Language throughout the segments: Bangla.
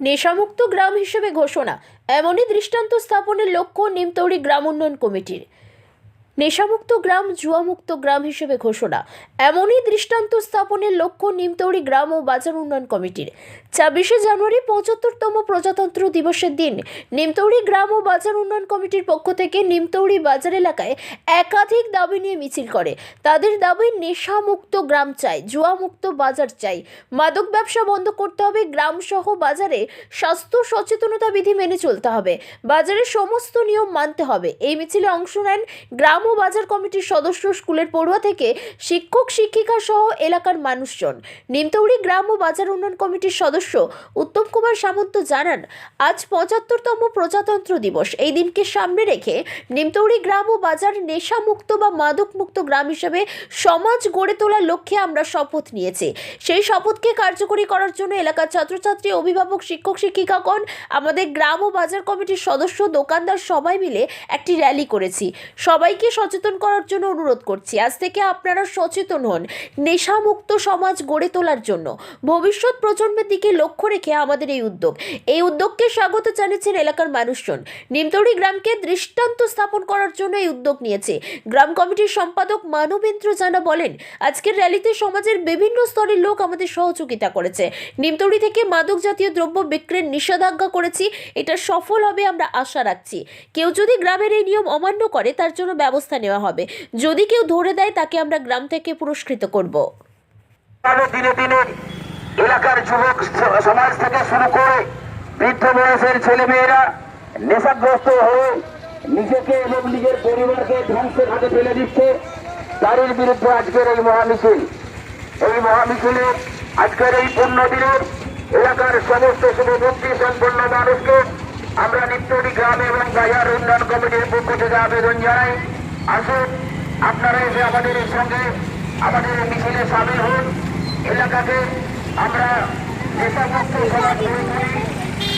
নেশামুক্ত গ্রাম হিসেবে ঘোষণা। এমনই দৃষ্টান্ত স্থাপনের লক্ষ্য নিমতৌড়ি গ্রাম উন্নয়ন কমিটির। নেশামুক্ত গ্রাম, জুয়ামুক্ত গ্রাম হিসেবে ঘোষণা। এমনই দৃষ্টান্ত স্থাপনের লক্ষ্য নিমতৌড়ি গ্রাম ও বাজার উন্নয়ন কমিটির। ছাব্বিশে জানুয়ারি পঁচাত্তরতম প্রজাতন্ত্র দিবসের দিন নিমতৌড়ি গ্রাম ও বাজার উন্নয়ন কমিটির পক্ষ থেকে নিমতৌড়ি বাজার এলাকায় একাধিক দাবি নিয়ে মিছিল করে। তাদের দাবি, নেশামুক্ত গ্রাম চাই, জুয়ামুক্ত বাজার চাই। মাদক ব্যবসা বন্ধ করতে হবে গ্রাম সহ বাজারে স্বাস্থ্য সচেতনতা বিধি মেনে চলতে হবে। বাজারের সমস্ত নিয়ম মানতে হবে। এই মিছিলে অংশ নেন গ্রাম ও বাজার কমিটির সদস্য স্কুলের পড়ুয়া থেকে শিক্ষক, শিক্ষিকা সহ এলাকার মানুষজন। নিমতৌড়ি গ্রাম ও বাজার উন্নয়ন কমিটির সদস্য উত্তম কুমার সামন্ত জানান, আজ পঁচাত্তরতম প্রজাতন্ত্র দিবস। এই দিনকে সামনে রেখে নিমতৌড়ি গ্রাম ও বাজার নেশামুক্ত বা মাদকমুক্ত গ্রাম হিসেবে সমাজ গড়ে তোলার লক্ষ্যে আমরা শপথ নিয়েছি। সেই শপথকে কার্যকরী করার জন্য এলাকার ছাত্রছাত্রী, অভিভাবক, শিক্ষক, শিক্ষিকাগণ, আমাদের গ্রাম ও বাজার কমিটির সদস্য, দোকানদার সবাই মিলে একটি র্যালি করেছি। সবাইকে সচেতন করার জন্য অনুরোধ করছি। আজ থেকে আপনারা সচেতন হন। নেশামুক্ত সমাজ গড়ে তোলার জন্য। ভবিষ্যৎ প্রজন্মের দিকে লক্ষ্য রেখে আমাদের এই উদ্যোগ। এই উদ্যোগকে স্বাগত জানিয়েছেন এলাকার মানুষজন। নিমতৌড়ি গ্রামকে দৃষ্টান্ত স্থাপন করার জন্য এই উদ্যোগ নিয়েছে। গ্রাম কমিটির সম্পাদক মানবেন্দ্র জানা বলেন, আজকের র্যালিতে সমাজের বিভিন্ন স্তরের লোক আমাদের সহযোগিতা করেছে। নিমতৌড়ি থেকে মাদক জাতীয় দ্রব্য বিক্রির নিষেধাজ্ঞা করেছি। এটা সফল হবে আমরা আশা রাখছি। কেউ যদি গ্রামের এই নিয়ম অমান্য করে, তার জন্য ব্যবস্থা নেওয়া হবে। যদি কেউ ধরে দেয়, তাকে আমরা গ্রাম থেকে পুরস্কৃত করব। দিনে দিনে এলাকার যুবক সমাজ থেকে শুরু করে বৃদ্ধ বয়সের ছেলে মেয়েরা নেশাগ্রস্ত হয়ে নিজেকে এবং নিজের পরিবারকে ধ্বংসের হাতে ফেলে দিচ্ছে, তারই বিরুদ্ধে আজকের এই মহামিছিল। এই মহামিছিলে আজকের এই পূর্ণ দিনে এলাকার সমস্ত শুভবুদ্ধি সম্পন্ন মানুষকে আমরা নিত্যটি গ্রাম এবং বাজার উন্নয়ন কমিটির পক্ষ থেকে আবেদন জানাই। আসুন আপনারা এসে আমাদের সঙ্গে আমাদের মিছিলে সামিল হন। এলাকাকে আমরা নেশামুক্ত সমাজ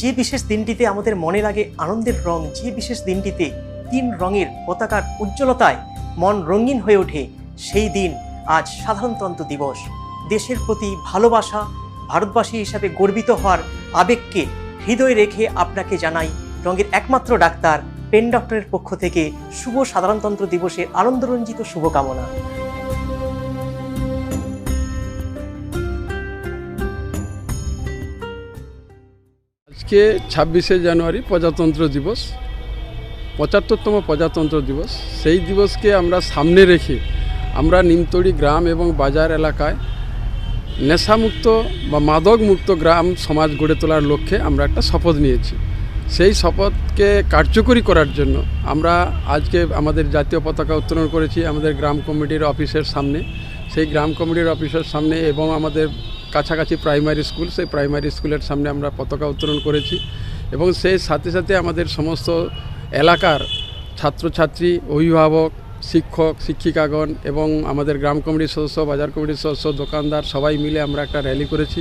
যে বিশেষ দিনটিতে আমাদের মনে লাগে আনন্দের রং, যে বিশেষ দিনটিতে তিন রঙের পতাকার উজ্জ্বলতায় মন রঙিন হয়ে ওঠে, সেই দিন আজ সাধারণতন্ত্র দিবস। দেশের প্রতি ভালোবাসা ভারতবাসী হিসাবে গর্বিত হওয়ার আবেগকে হৃদয়ে রেখে আপনাকে জানাই রঙের একমাত্র ডাক্তার, পেন ডক্টরের পক্ষ থেকে শুভ সাধারণতন্ত্র দিবসের আনন্দরঞ্জিত শুভকামনা। আজকে ছাব্বিশে জানুয়ারি প্রজাতন্ত্র দিবস, পঁচাত্তরতম প্রজাতন্ত্র দিবস। সেই দিবসকে আমরা সামনে রেখে আমরা নিমতড়ি গ্রাম এবং বাজার এলাকায় নেশামুক্ত বা মাদকমুক্ত গ্রাম সমাজ গড়ে তোলার লক্ষ্যে আমরা একটা শপথ নিয়েছি। সেই শপথকে কার্যকরী করার জন্য আমরা আজকে আমাদের জাতীয় পতাকা উত্তোলন করেছি আমাদের গ্রাম কমিটির অফিসের সামনে। সেই গ্রাম কমিটির অফিসের সামনে এবং আমাদের কাছাকাছি প্রাইমারি স্কুল, সেই প্রাইমারি স্কুলের সামনে আমরা পতাকা উত্তোলন করেছি এবং সেই সাথে সাথে আমাদের সমস্ত এলাকার ছাত্রছাত্রী, অভিভাবক, শিক্ষক, শিক্ষিকাগণ এবং আমাদের গ্রাম কমিটির সদস্য, বাজার কমিটির সদস্য, দোকানদার সবাই মিলে আমরা একটা র্যালি করেছি।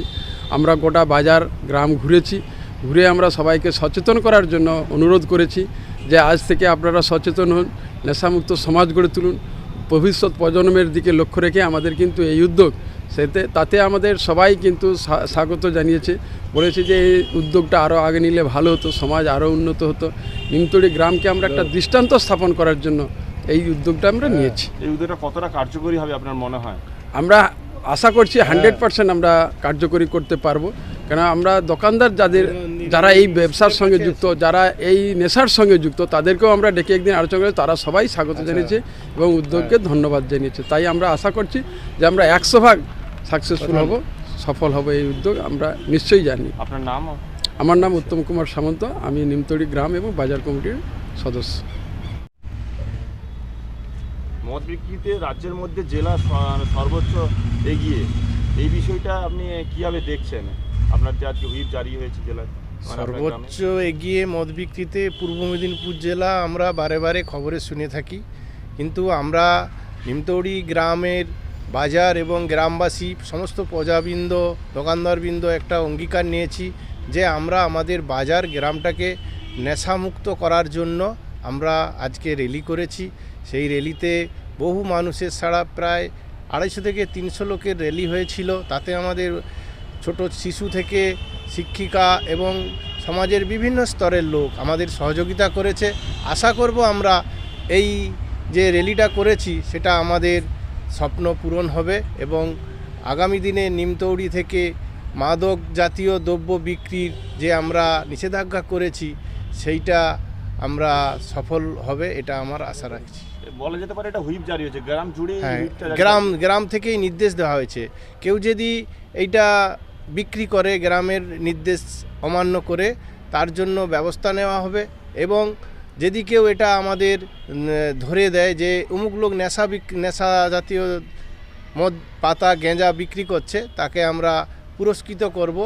আমরা গোটা বাজার গ্রাম ঘুরেছি। ঘুরে আমরা সবাইকে সচেতন করার জন্য অনুরোধ করেছি যে আজ থেকে আপনারা সচেতন হন, নেশামুক্ত সমাজ গড়ে তুলুন। ভবিষ্যৎ প্রজন্মের দিকে লক্ষ্য রেখে আমাদের কিন্তু এই উদ্যোগ সেতে তাতে আমাদের সবাই কিন্তু স্বাগত জানিয়েছে। বলেছে যে এই উদ্যোগটা আরও আগে নিলে ভালো হতো সমাজ আরও উন্নত হতো। নিমতড়ি গ্রামকে আমরা একটা দৃষ্টান্ত স্থাপন করার জন্য এই উদ্যোগটা আমরা নিয়েছি। এই উদ্যোগটা কতটা কার্যকরী হবে আপনার মনে হয়? আমরা আশা করছি হান্ড্রেড পার্সেন্ট আমরা কার্যকরী করতে পারব। কেন আমরা দোকানদার যাদের যারা এই ব্যবসার সঙ্গে যুক্ত যারা এই নেশার সঙ্গে যুক্ত তাদেরকেও আমরা ডেকে একদিন আলোচনা করি তারা সবাই স্বাগত জানিয়েছে এবং উদ্যোগকে ধন্যবাদ জানিয়েছে। তাই আমরা আশা করছি যে আমরা একশো ভাগ সাকসেসফুল হব সফল হবে এই উদ্যোগ আমরা নিশ্চয়ই জানি। আপনার নাম? আমার নাম উত্তম কুমার সামন্ত আমি নিমতড়ি গ্রাম এবং বাজার কমিটির সদস্য। মদ বিক্রিতে রাজ্যের মধ্যে জেলা সর্বোচ্চ এগিয়ে এই বিষয়টা আপনি কীভাবে দেখছেন? আপনার যে আজকে হুইপ জারি হয়েছে জেলায় মানে? সর্বোচ্চ এগিয়ে মদ বিক্রিতে পূর্ব মেদিনীপুর জেলা আমরা বারে বারে খবরে শুনে থাকি। কিন্তু আমরা নিমতৌড়ি গ্রামের বাজার এবং গ্রামবাসী সমস্ত প্রজাবৃন্দ দোকানদারবৃন্দ একটা অঙ্গীকার নিয়েছি যে আমরা আমাদের বাজার গ্রামটাকে নেশামুক্ত করার জন্য আমরা আজকে র্যালি করেছি। সেই র্যালিতে বহু মানুষের ছাড়া প্রায় আড়াইশো থেকে তিনশো লোকের র্যালি হয়েছিল। তাতে আমাদের ছোট শিশু থেকে শিক্ষিকা এবং সমাজের বিভিন্ন স্তরের লোক আমাদের সহযোগিতা করেছে। আশা করব আমরা এই যে র্যালিটা করেছি সেটা আমাদের স্বপ্ন পূরণ হবে এবং আগামী দিনে নিমতৌড়ি থেকে মাদক জাতীয় দ্রব্য বিক্রির যে আমরা নিষেধাজ্ঞা করেছি সেইটা আমরা সফল হবে এটা আমার আশা রাখছি। বলা যেতে পারে এটা হুইপ জারি হয়েছে গ্রাম জুড়ে হ্যাঁ গ্রাম গ্রাম থেকেই নির্দেশ দেওয়া হয়েছে। কেউ যদি এইটা বিক্রি করে গ্রামের নির্দেশ অমান্য করে তার জন্য ব্যবস্থা নেওয়া হবে এবং যদি কেউ এটা আমাদের ধরে দেয় যে অমুক লোক নেশা বিক নেশা জাতীয় মদ পাতা গেঁজা বিক্রি করছে তাকে আমরা পুরস্কৃত করব।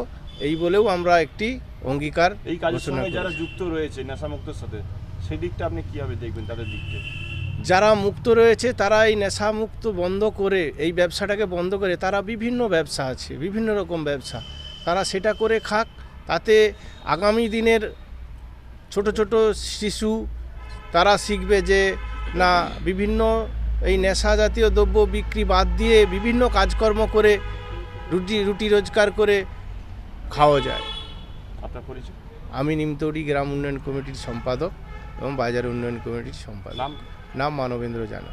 এই বলেও আমরা একটি অঙ্গীকার এই কাজের সঙ্গে যারা যুক্ত রয়েছে নেশামুক্তর সাথে সেই দিকটা আপনি কীভাবে দেখবেন তাদের দিকটা? যারা মুক্ত রয়েছে তারা এই নেশামুক্ত বন্ধ করে এই ব্যবসাটাকে বন্ধ করে তারা বিভিন্ন ব্যবসা আছে বিভিন্ন রকম ব্যবসা। তারা সেটা করে খাক তাতে আগামী দিনের ছোট ছোট শিশু তারা শিখবে যে না বিভিন্ন এই নেশা জাতীয় দ্রব্য বিক্রি বাদ দিয়ে বিভিন্ন কাজকর্ম করে রুটি রুটি রোজগার করে খাওয়া যায়। আপনার পরিচয়? আমি নিমতৌড়ি গ্রাম উন্নয়ন কমিটির সম্পাদক এবং বাজার উন্নয়ন কমিটির সম্পাদক। নাম মানবেন্দ্র জানা।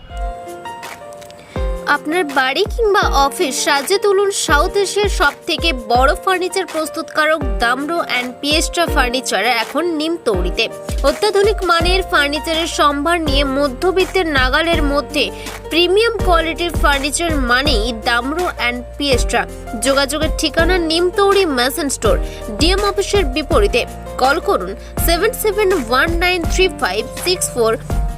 আপনার বাড়ি কিংবা অফিস সাজিয়ে তুলুন সাউথ এশিয়ার সব থেকে বড় ফার্নিচার প্রস্তুতকারক দামরো অ্যান্ড পিয়েস্ট্রা ফার্নিচার এখন নিম তৌড়িতে অত্যাধুনিক মানের ফার্নিচারের সম্ভার নিয়ে মধ্যবিত্তের নাগালের মধ্যে প্রিমিয়াম কোয়ালিটির ফার্নিচার মানেই দামরো অ্যান্ড পিয়েস্ট্রা যোগাযোগের ঠিকানা নিমতৌড়ি মেসেন স্টোর। ডিএম অফিসের বিপরীতে। কল করুন seven seven one nine three five six four